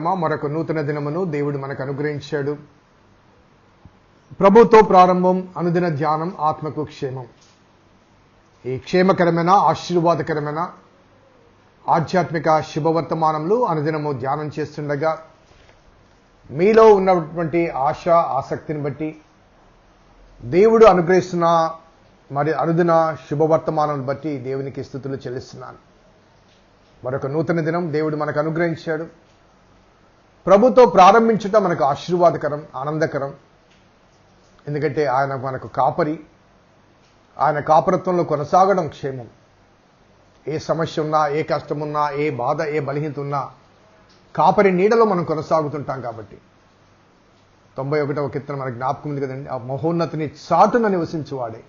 సంగమ మరొక నూతన దినమును దేవుడు మనకు అనుగ్రహించాడు. ప్రభుతో ప్రారంభం అనుదిన ధ్యానం ఆత్మకు క్షేమం. ఈ క్షేమకరమైన ఆశీర్వాదకరమైన ఆధ్యాత్మిక శుభవర్తమానంలో అనుదినము ధ్యానం చేస్తుండగా మీలో ఉన్నటువంటి ఆశ ఆసక్తిని బట్టి దేవుడు అనుగ్రహిస్తున్న మరి అనుదిన శుభవర్తమానం బట్టి దేవునికి స్థుతులు చెల్లిస్తున్నాను. మరొక నూతన దినం దేవుడు మనకు అనుగ్రహించాడు. ప్రభుతో ప్రారంభించుట మనకు ఆశీర్వాదకరం ఆనందకరం. ఎందుకంటే ఆయన మనకు కాపరి. ఆయన కాపరత్వంలో కొనసాగడం క్షేమం. ఏ సమస్య ఉన్నా ఏ కష్టం ఉన్నా ఏ బాధ ఏ బలహీనత ఉన్నా కాపరి నీడలో మనం కొనసాగుతుంటాం కాబట్టి. తొంభై ఒకటవ కీర్తన మనకు జ్ఞాపకం ఉంది కదండి. ఆ మహోన్నతిని చాటున నివసించేవాడే.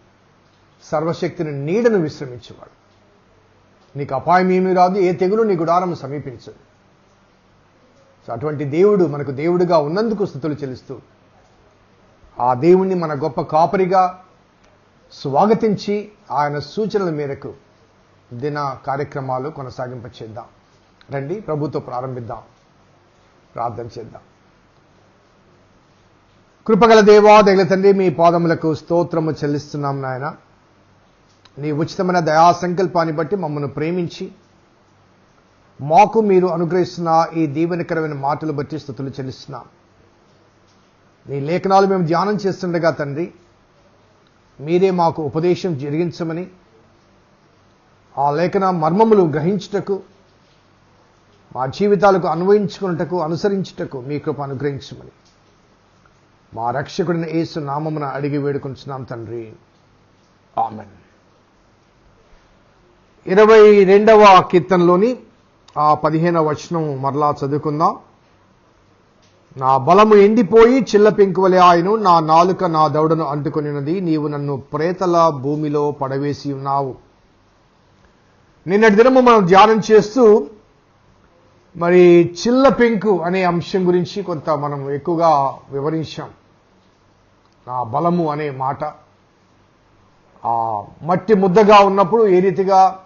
సర్వశక్తిని నీడను విశ్రమించేవాడు. నీకు అపాయం ఏమీ రాదు ఏ తెగులు నీ గుడారం సమీపించదు. సో అటువంటి దేవుడు మనకు దేవుడుగా ఉన్నందుకు స్థుతులు చెల్లిస్తూ ఆ దేవుణ్ణి మన గొప్ప కాపరిగా స్వాగతించి ఆయన సూచనల మేరకు దిన కార్యక్రమాలు కొనసాగింప చేద్దాం రండి ప్రభుతో ప్రారంభిద్దాం. ప్రార్థన చేద్దాం. కృపగల దేవా దగల తండ్రి మీ పాదములకు స్తోత్రము చెల్లిస్తున్నాం నాయన. నీ ఉచితమైన దయా సంకల్పాన్ని బట్టి మమ్మల్ని ప్రేమించి మాకు మీరు అనుగ్రహిస్తున్న ఈ దీవెనకరమైన మాటలు బట్టి స్థుతులు చెల్లిస్తున్నాం. నీ లేఖనాలు మేము ధ్యానం చేస్తుండగా తండ్రి మీరే మాకు ఉపదేశం జరిగించమని ఆ లేఖన మర్మములు గ్రహించుటకు మా జీవితాలకు అన్వయించుకున్నటకు అనుసరించుటకు మీ కృప అనుగ్రహించమని. మా రక్షకుడిని యేసు నామమున అడిగి వేడుకుంటున్నాం తండ్రి. ఆమెన్. ఇరవై రెండవ కీర్తనలోని ఆ పదిహేనవ వచనం మరలా చదువుకుందాం. నా బలము ఎండిపోయి చిల్ల పెంకువలే ఆయను నా నాలుక నా దౌడను అంటుకునినది నీవు నన్ను ప్రేతల భూమిలో పడవేసి ఉన్నావు. నిన్నటి దినము మనం ధ్యానం చేస్తూ మరి చిల్ల పెంకు అనే అంశం గురించి కొంత మనం ఎక్కువగా వివరించాం. నా బలము అనే మాట. ఆ మట్టి ముద్దగా ఉన్నప్పుడు ఏ రీతిగా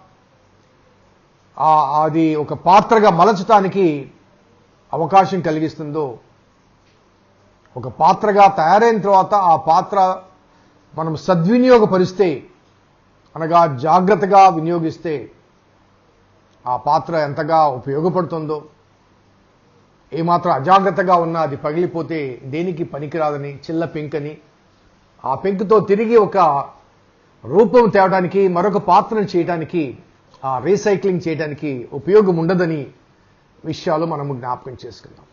అది ఒక పాత్రగా మలచటానికి అవకాశం కలిగిస్తుందో ఒక పాత్రగా తయారైన తర్వాత ఆ పాత్ర మనం సద్వినియోగపరిస్తే అనగా జాగ్రత్తగా వినియోగిస్తే ఆ పాత్ర ఎంతగా ఉపయోగపడుతుందో ఏమాత్రం అజాగ్రత్తగా ఉన్నా అది పగిలిపోతే దేనికి పనికిరాదని చిల్ల పెంకని ఆ పెంకుతో తిరిగి ఒక రూపం తేవడానికి మరొక పాత్రను చేయడానికి రీసైక్లింగ్ చేయడానికి ఉపయోగం ఉండదని విషయాలు మనము జ్ఞాపకం చేసుకుందాం.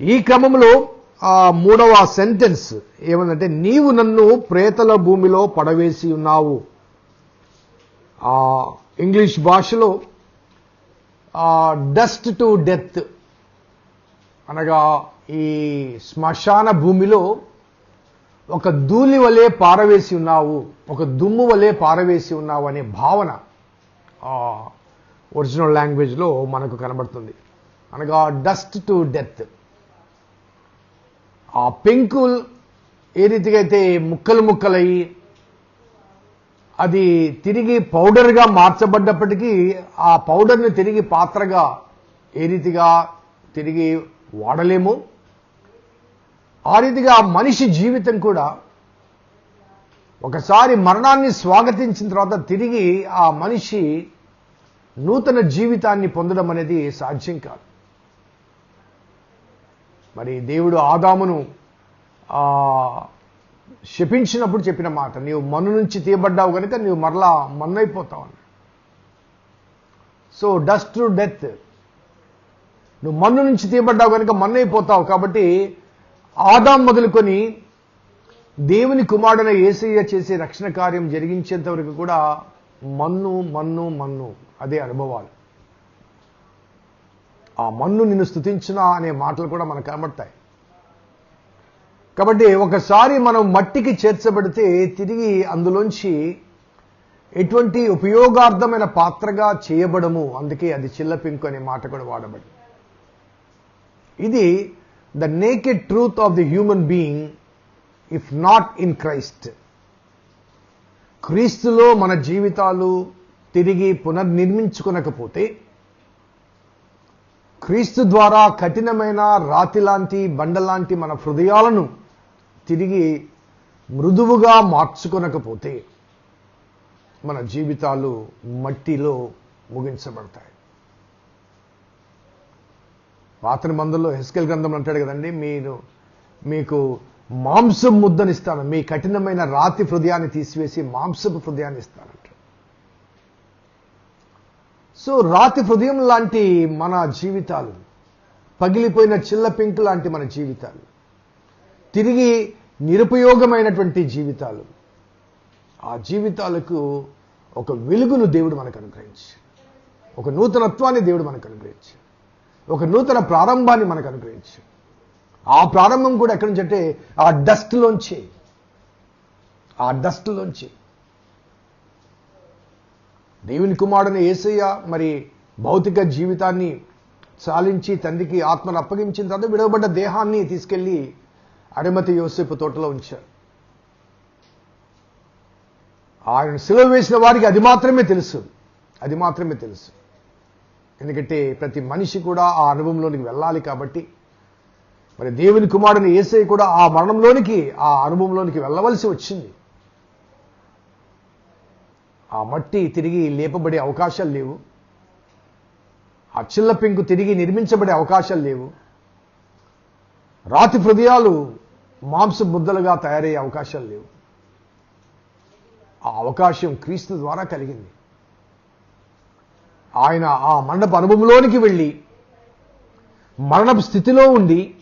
ఈ క్రమంలో ఆ మూడవ సెంటెన్స్ ఏమందంటే నీవు నన్ను ప్రేతల భూమిలో పడవేసి ఉన్నావు. ఆ ఇంగ్లీష్ భాషలో డస్ట్ టు డెత్ అనగా ఈ శ్మశాన భూమిలో ఒక ధూళి వలె పారవేసి ఉన్నావు ఒక దుమ్ము వలె పారవేసి ఉన్నావు అనే భావన ఒరిజినల్ లాంగ్వేజ్లో మనకు కనబడుతుంది. అనగా డస్ట్ టు డెత్. ఆ పెంకుల్ ఏ రీతిగా అయితే ముక్కలు ముక్కలయ్యి అది తిరిగి పౌడర్గా మార్చబడ్డప్పటికీ ఆ పౌడర్ని తిరిగి పాత్రగా ఏ రీతిగా తిరిగి వాడలేము. ఆ రీతిగా మనిషి జీవితం కూడా ఒకసారి మరణాన్ని స్వాగతించిన తర్వాత తిరిగి ఆ మనిషి నూతన జీవితాన్ని పొందడం అనేది సాధ్యం కాదు. మరి దేవుడు ఆదామును ఆ శపించినప్పుడు చెప్పిన మాట నీవు మన్ను నుంచి తీయబడ్డావు కనుక నీవు మరలా మన్నైపోతావు అన్నాడు. సో డస్ట్ టు డెత్ నువ్వు మన్ను నుంచి తీయబడ్డావు కనుక మన్నైపోతావు. కాబట్టి ఆదాం మొదలుకొని దేవుని కుమారుడైన ఏసయ్య చేసే రక్షణ కార్యం జరిగించేంత వరకు కూడా మన్ను మన్ను మన్ను. అదే అనుభవాలు. ఆ మన్ను నిన్ను స్థుతించినా అనే మాటలు కూడా మనకు కనబడతాయి. కాబట్టి ఒకసారి మనం మట్టికి చేర్చబడితే తిరిగి అందులోంచి ఎటువంటి ఉపయోగార్థమైన పాత్రగా చేయబడము. అందుకే అది చిల్లపింకు అనే మాట కూడా వాడబడి ఇది the naked truth of the human being if not in Christ క్రీస్తులో మన జీవితాలు తిరిగి పునర్నిర్మించుకునకపోతే క్రీస్తు ద్వారా కఠినమైన రాతి లాంటి బండ లాంటి మన హృదయాలను తిరిగి మృదువుగా మార్చుకొనకపోతే మన జీవితాలు మట్టిలో ముగించబడతాయి. పాత్ర మందుల్లో హెస్కెల్ గ్రంథం అంటాడు కదండి మీరు మీకు మాంసం ముద్దనిస్తాను. మీ కఠినమైన రాతి హృదయాన్ని తీసివేసి మాంసపు హృదయాన్ని ఇస్తానంట. సో రాతి హృదయం లాంటి మన జీవితాలు పగిలిపోయిన చిల్ల పెంకు లాంటి మన జీవితాలు తిరిగి నిరుపయోగమైనటువంటి జీవితాలు ఆ జీవితాలకు ఒక వెలుగును దేవుడు మనకు అనుగ్రహించి ఒక నూతనత్వాన్ని దేవుడు మనకు అనుగ్రహించి ఒక నూతన ప్రారంభాన్ని మనకు అనుగ్రహించి ఆ ప్రారంభం కూడా ఎక్కడి నుంచి అంటే ఆ డస్ట్లోంచి ఆ డస్ట్లోంచి దేవుని కుమారుని ఏసయ్య మరి భౌతిక జీవితాన్ని చాలించి తండ్రికి ఆత్మను అప్పగించిన తర్వాత విడవబడ్డ దేహాన్ని తీసుకెళ్ళి అడమతి యోసేపు తోటలో ఉంచారు ఆయన సెలవు వేసిన వారికి అది మాత్రమే తెలుసు. అది మాత్రమే తెలుసు. ఎందుకంటే ప్రతి మనిషి కూడా ఆ అనుభవంలోనికి వెళ్ళాలి కాబట్టి మరి దేవుని కుమారుని ఏసై కూడా ఆ మరణంలోనికి ఆ అనుభవంలోనికి వెళ్ళవలసి వచ్చింది. ఆ మట్టి తిరిగి లేపబడే అవకాశాలు లేవు. ఆ చిల్ల పెంకు తిరిగి నిర్మించబడే అవకాశాలు లేవు. రాతి హృదయాలు మాంస ముద్దలుగా తయారయ్యే అవకాశాలు లేవు. ఆ అవకాశం క్రీస్తు ద్వారా కలిగింది. ఆయన ఆ మండప అనుభవంలోనికి వెళ్ళి మరణపు స్థితిలో ఉండి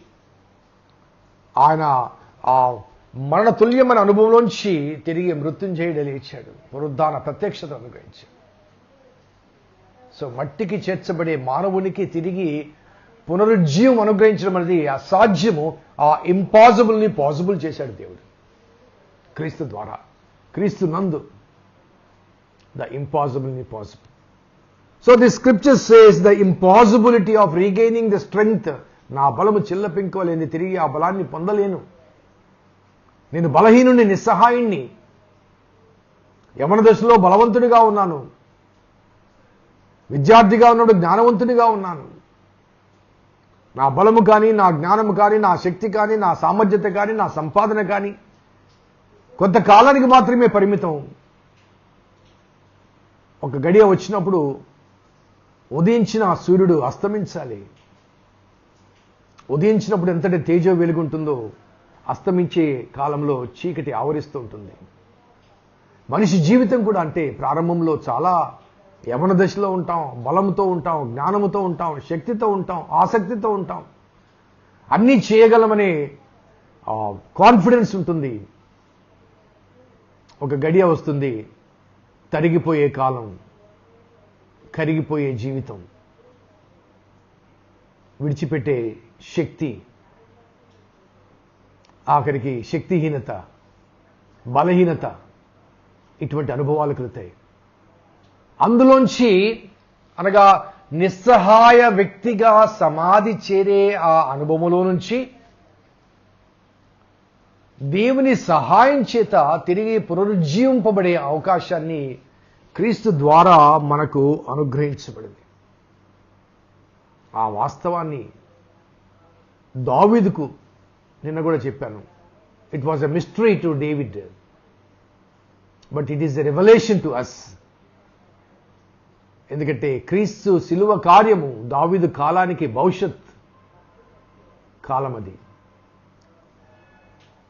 ఆయన ఆ మరణ తుల్యమైన అనుభవంలోంచి తిరిగి మృత్యుంజయుడు లేచాడు పునరుద్ధాన ప్రత్యక్షత అనుగ్రహించాడు. సో మట్టికి చేర్చబడే మానవునికి తిరిగి పునరుజ్జీవం అనుగ్రహించడం అనేది అసాధ్యము. ఆ ఇంపాసిబుల్ని పాసిబుల్ చేశాడు దేవుడు. క్రీస్తు ద్వారా. క్రీస్తు నందు the ఇంపాసిబుల్ని possible so the scripture says the impossibility of regaining the strength నా బలము చిల్ల పెంకోలేని తిరిగి ఆ బలాన్ని పొందలేను. నేను బలహీనుని నిస్సహాయుణ్ణి. యమన దశలో బలవంతుడిగా ఉన్నాను. విద్యార్థిగా ఉన్నాడు జ్ఞానవంతుడిగా ఉన్నాను. నా బలము కానీ నా జ్ఞానము కానీ నా శక్తి కానీ నా సామర్థ్యత కానీ నా సంపాదన కానీ కొంతకాలానికి మాత్రమే పరిమితం. ఒక గడియ వచ్చినప్పుడు ఉదయించిన సూర్యుడు అస్తమించాలి. ఉదయించినప్పుడు ఎంతటి తేజో వెలుగుంటుందో అస్తమించే కాలంలో చీకటి ఆవరిస్తూ ఉంటుంది. మనిషి జీవితం కూడా అంటే ప్రారంభంలో చాలా యవన దశలో ఉంటాం బలంతో ఉంటాం జ్ఞానముతో ఉంటాం శక్తితో ఉంటాం ఆసక్తితో ఉంటాం. అన్నీ చేయగలమనే కాన్ఫిడెన్స్ ఉంటుంది. ఒక గడియ వస్తుంది తరిగిపోయే కాలం కరిగిపోయే జీవితం. విడిచిపెట్టే శక్తి ఆఖరికి శక్తిహీనత బలహీనత ఇటువంటి అనుభవాలు కలుగుతాయి. అందులోంచి అనగా నిస్సహాయ వ్యక్తిగా సమాధి చేరే ఆ అనుభవంలో నుంచి దేవుని సహాయం చేత తిరిగి పునరుజ్జీవింపబడే అవకాశాన్ని క్రీస్తు ద్వారా మనకు అనుగ్రహించబడింది. ఆ వాస్తవాన్ని దావీదుకు నిన్న కూడా చెప్పాను. It was a mystery to David but it is a revolution to us ఎందుకంటే క్రీస్తు శిలువ కార్యము దావిదు కాలానికి భవిష్యత్ కాలం అది.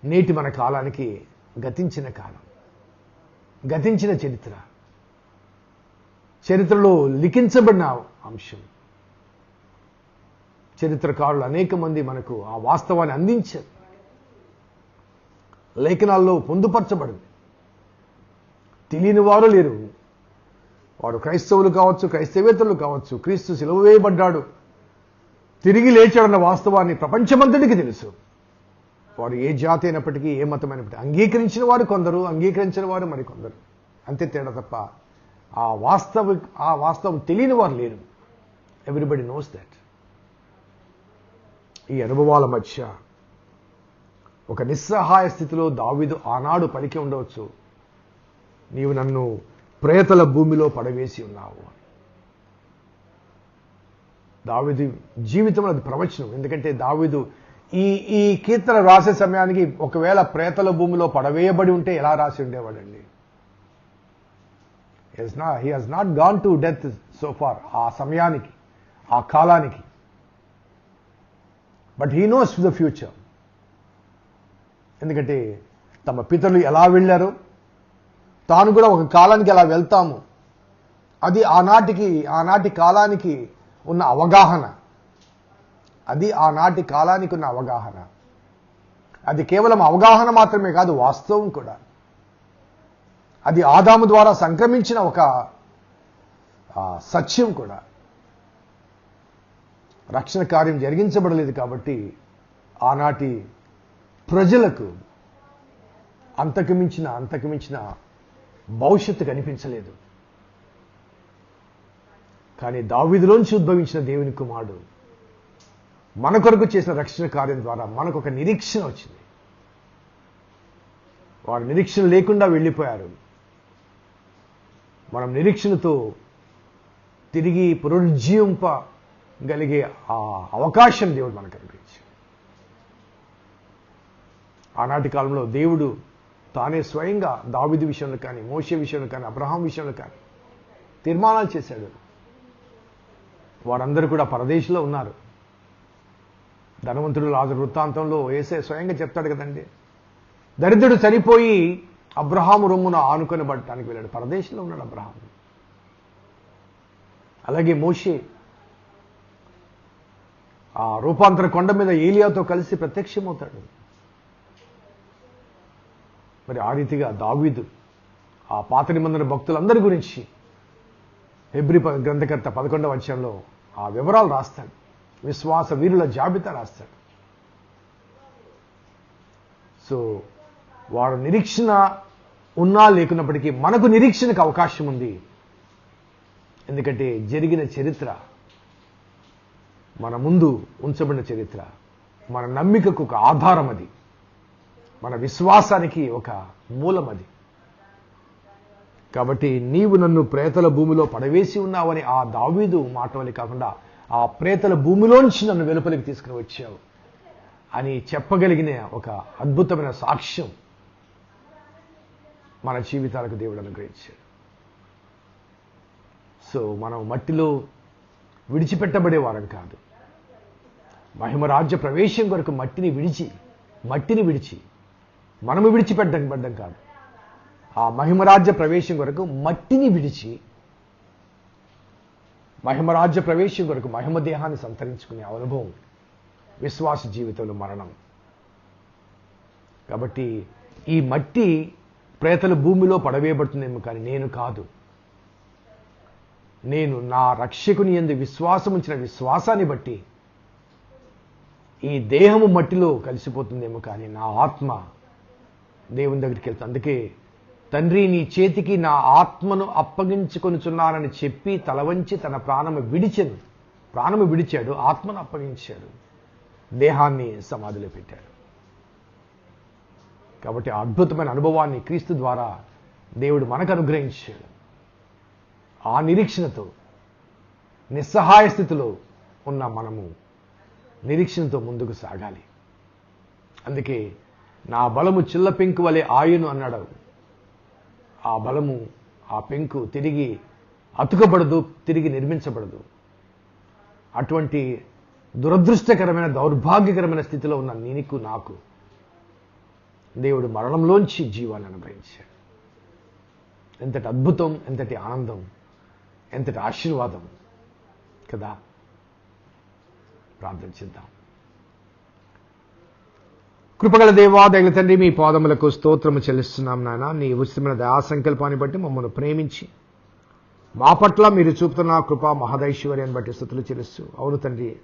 నేటి మన కాలానికి గతించిన కాలం. గతించిన చరిత్ర. చరిత్రలో లిఖించబడిన అంశం. చరిత్రకారులు అనేక మంది మనకు ఆ వాస్తవాన్ని అందించారు. లేఖనాల్లో పొందుపరచబడింది. తెలియని వారు లేరు. వారు క్రైస్తవులు కావచ్చు క్రైస్తవేతరులు కావచ్చు క్రీస్తు సెలవు వేయబడ్డాడు. తిరిగి లేచాడన్న వాస్తవాన్ని ప్రపంచమంతటికి తెలుసు. వారు ఏ జాతి అయినప్పటికీ ఏ మతమైనప్పటికీ అంగీకరించిన వారు కొందరు అంగీకరించిన వారు మరికొందరు. అంతే తేడా తప్ప ఆ వాస్తవ ఆ వాస్తవం తెలియని వారు లేరు. ఎవ్రీబడి నోస్ దాట్ ఈ అనుభవాల మధ్య ఒక నిస్సహాయ స్థితిలో దావిదు ఆనాడు పలికి ఉండవచ్చు. నీవు నన్ను ప్రేతల భూమిలో పడవేసి ఉన్నావు దావిదు జీవితంలో అది ప్రవచనం. ఎందుకంటే దావీదు ఈ ఈ కీర్తన రాసే సమయానికి ఒకవేళ ప్రేతల భూమిలో పడవేయబడి ఉంటే ఎలా రాసి ఉండేవాడండి? He has not gone to death so far ఆ సమయానికి ఆ కాలానికి. But he knows the future ఎందుకంటే తమ పితరులు ఎలా వెళ్ళారు? తాను కూడా ఒక కాలానికి ఎలా వెళ్తాము. అది ఆనాటికి ఆనాటి కాలానికి ఉన్న అవగాహన. అది ఆనాటి కాలానికి ఉన్న అవగాహన. అది కేవలం అవగాహన మాత్రమే కాదు వాస్తవం కూడా. అది ఆదాము ద్వారా సంక్రమించిన ఒక సత్యం కూడా. రక్షణ కార్యం జరిగించబడలేదు కాబట్టి ఆనాటి ప్రజలకు అంతకుమించిన అంతకుమించిన భవిష్యత్తు కనిపించలేదు. కానీ దావిదిలోంచి ఉద్భవించిన దేవుని కుమారుడు మన కొరకు చేసిన రక్షణ కార్యం ద్వారా మనకు ఒక నిరీక్షణ వచ్చింది. వారు నిరీక్షణ లేకుండా వెళ్ళిపోయారు. మనం నిరీక్షణతో తిరిగి గలిగే ఆ అవకాశం దేవుడు మనకు కనిపించాడు ఆనాటి కాలంలో దేవుడు తానే స్వయంగా దావిది విషయంలో కానీ మోషే విషయంలో కానీ అబ్రహాం విషయంలో కానీ తీర్మానాలు చేశాడు. వారందరూ కూడా పరదేశంలో ఉన్నారు. ధనవంతుడు రాజు వృత్తాంతంలో వేసే స్వయంగా చెప్తాడు కదండి. దరిద్రుడు చనిపోయి అబ్రహాము రొమ్మున ఆనుకొని పడటానికి వెళ్ళాడు. పరదేశంలో ఉన్నాడు అబ్రహాము. అలాగే మోషే ఆ రూపాంతర కొండ మీద ఏలియాతో కలిసి ప్రత్యక్షమవుతాడు. మరి ఆ రీతిగా దావీదు ఆ పాత నిబంధన భక్తులందరి గురించి హెబ్రి గ్రంథకర్త పదకొండవ అధ్యాయంలో ఆ వివరాలు రాస్తాడు. విశ్వాస వీరుల జాబితా రాస్తాడు. సో వాడు నిరీక్షణ ఉన్నా లేకున్నప్పటికీ మనకు నిరీక్షణకు అవకాశం ఉంది. ఎందుకంటే జరిగిన చరిత్ర మన ముందు ఉంచబడిన చరిత్ర మన నమ్మికకు ఒక ఆధారం అది. మన విశ్వాసానికి ఒక మూలం అది. కాబట్టి నీవు నన్ను ప్రేతల భూమిలో పడవేసి ఉన్నావని ఆ దావీదు మాట వల్ల కాకుండా ఆ ప్రేతల భూమిలోంచి నన్ను వెలుపలికి తీసుకుని వచ్చావు అని చెప్పగలిగిన ఒక అద్భుతమైన సాక్ష్యం మన జీవితాలకు దేవుడు అనుగ్రహించాడు. సో మనం మట్టిలో విడిచిపెట్టబడేవారం కాదు. మహిమరాజ్య ప్రవేశం కొరకు మట్టిని విడిచి మట్టిని విడిచి మనము విడిచిపెట్టబడ్డం కాదు. ఆ మహిమరాజ్య ప్రవేశం కొరకు మట్టిని విడిచి మహిమరాజ్య ప్రవేశం కొరకు మహిమ దేహాన్ని సంతరించుకునే అనుభవం విశ్వాస జీవితంలో మరణం. కాబట్టి ఈ మట్టి ప్రేతల భూమిలో పడవేయబడుతుందేమో కానీ నేను కాదు. నేను నా రక్షకుని ఎందు విశ్వాసం ఉంచిన విశ్వాసాన్ని బట్టి ఈ దేహము మట్టిలో కలిసిపోతుందేమో కానీ నా ఆత్మ దేవుని దగ్గరికి వెళ్తా అందుకే తండ్రి నీ చేతికి నా ఆత్మను అప్పగించుకొనిచున్నానని చెప్పి తలవంచి తన ప్రాణము విడిచెను. ప్రాణము విడిచాడు ఆత్మను అప్పగించాడు. దేహాన్ని సమాధిలో పెట్టాడు. కాబట్టి అద్భుతమైన అనుభవాన్ని క్రీస్తు ద్వారా దేవుడు మనకు అనుగ్రహించాడు. ఆ నిరీక్షణతో నిస్సహాయ స్థితిలో ఉన్న మనము నిరీక్షణతో ముందుకు సాగాలి. అందుకే నా బలము చిల్ల పెంకు వలె ఆయును అన్నాడు. ఆ బలము ఆ పెంకు తిరిగి అతుకబడదు తిరిగి నిర్మించబడదు. అటువంటి దురదృష్టకరమైన దౌర్భాగ్యకరమైన స్థితిలో ఉన్న నీకు నాకు దేవుడు మరణంలోంచి జీవాన్ని అనుగ్రహించాడు. ఎంతటి అద్భుతం ఎంతటి ఆనందం ఎంతటి ఆశీర్వాదం కదా? ప్రార్థన చేద్దాం. కృపగల దేవా తండ్రి మీ పాదములకు స్తోత్రము చెల్లిస్తున్నాం నాయన. నీ ఉచితమైన దయా సంకల్పాన్ని బట్టి మమ్మల్ని ప్రేమించి మా పట్ల మీరు చూపుతున్న కృప మహదైశ్వర్యాన్ని బట్టి స్థుతులు చెల్లిస్తూ అవును తండ్రి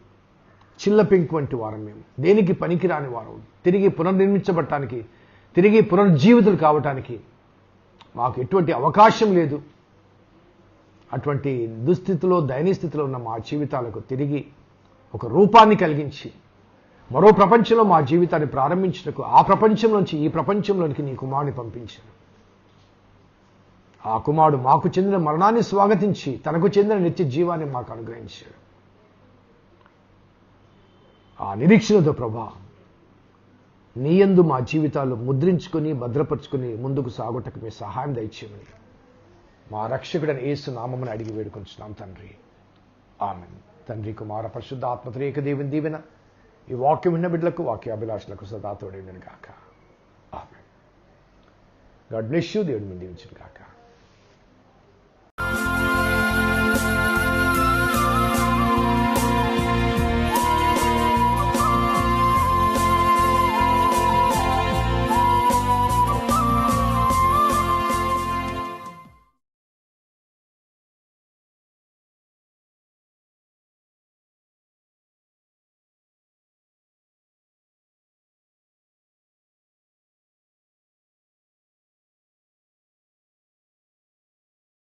చిల్ల పింక్ వంటి వారం మేము. దేనికి పనికిరాని వారం తిరిగి పునర్నిర్మించబడటానికి తిరిగి పునర్జీవితులు కావటానికి మాకు ఎటువంటి అవకాశం లేదు. అటువంటి దుస్థితిలో దయనీస్థితిలో ఉన్న మా జీవితాలకు తిరిగి ఒక రూపాన్ని కలిగించి మరో ప్రపంచంలో మా జీవితాన్ని ప్రారంభించినకు ఆ ప్రపంచంలోంచి ఈ ప్రపంచంలోనికి నీ కుమారుని పంపించాను. ఆ కుమారుడు మాకు చెందిన మరణాన్ని స్వాగతించి తనకు చెందిన నిత్య జీవాన్ని మాకు అనుగ్రహించాడు. ఆ నిరీక్షణతో ప్రభా నీయందు మా జీవితాలు ముద్రించుకొని భద్రపరుచుకుని ముందుకు సాగుటకు మీ సహాయం దయచేయమని. మా రక్షకుడని ఏసు నామమును అడిగి వేడుకొంచున్నాం తండ్రి. ఆమె తండ్రి కుమార పరిశుద్ధ ఆత్మత్రేక దేవుని దీవెన ఈ వాక్యం విన్న బిడ్డలకు వాక్యాభిలాషులకు సదా తోడేందును కాక ఆమె గాడ్ బ్లెస్ యూ దేవుడు మీ దీవించును గాక.